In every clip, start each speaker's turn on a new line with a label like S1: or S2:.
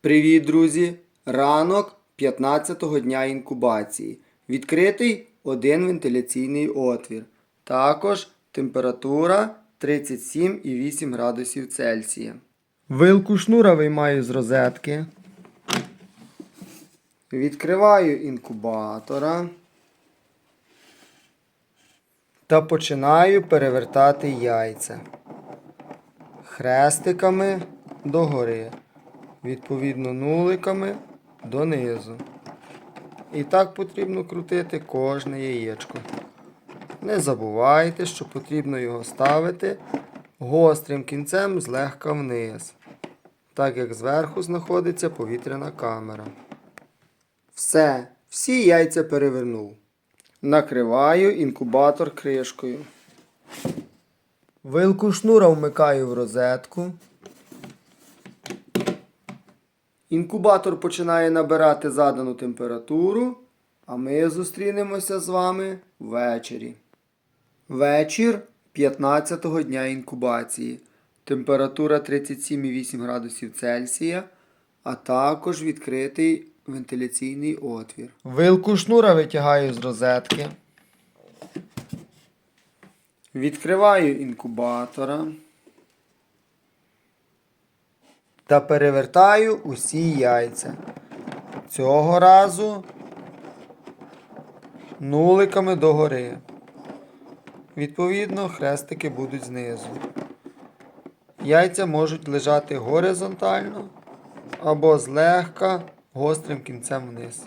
S1: Привіт, друзі! Ранок 15-го дня інкубації. Відкритий один вентиляційний отвір. Також температура 37,8 градусів Цельсія. Вилку шнура виймаю з розетки. Відкриваю інкубатора. Та починаю перевертати яйця хрестиками догори, відповідно нуликами донизу. І так потрібно крутити кожне яєчко. Не забувайте, що потрібно його ставити гострим кінцем злегка вниз, так як зверху знаходиться повітряна камера. Все, всі яйця перевернув. Накриваю інкубатор кришкою. Вилку шнура вмикаю в розетку. Інкубатор починає набирати задану температуру, а ми зустрінемося з вами ввечері. Вечір 15-го дня інкубації. Температура 37,8 градусів Цельсія, а також відкритий вентиляційний отвір. Вилку шнура витягаю з розетки. Відкриваю інкубатора та перевертаю усі яйця. Цього разу нуликами догори. Відповідно, хрестики будуть знизу. Яйця можуть лежати горизонтально або злегка гострим кінцем вниз.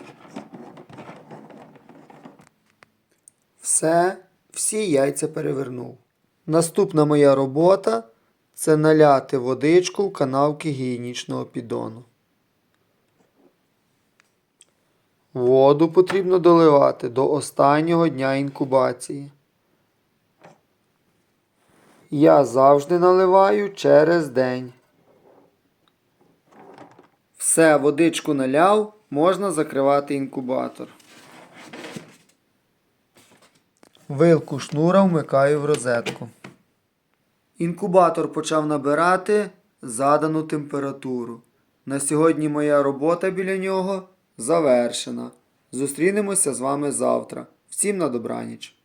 S1: Все, всі яйця перевернув. Наступна моя робота це наляти водичку в канавки гігієнічного піддону. Воду потрібно доливати до останнього дня інкубації. Я завжди наливаю через день. Все, водичку наляв, можна закривати інкубатор. Вилку шнура вмикаю в розетку. Інкубатор почав набирати задану температуру. На сьогодні моя робота біля нього завершена. Зустрінемося з вами завтра. Всім на добраніч!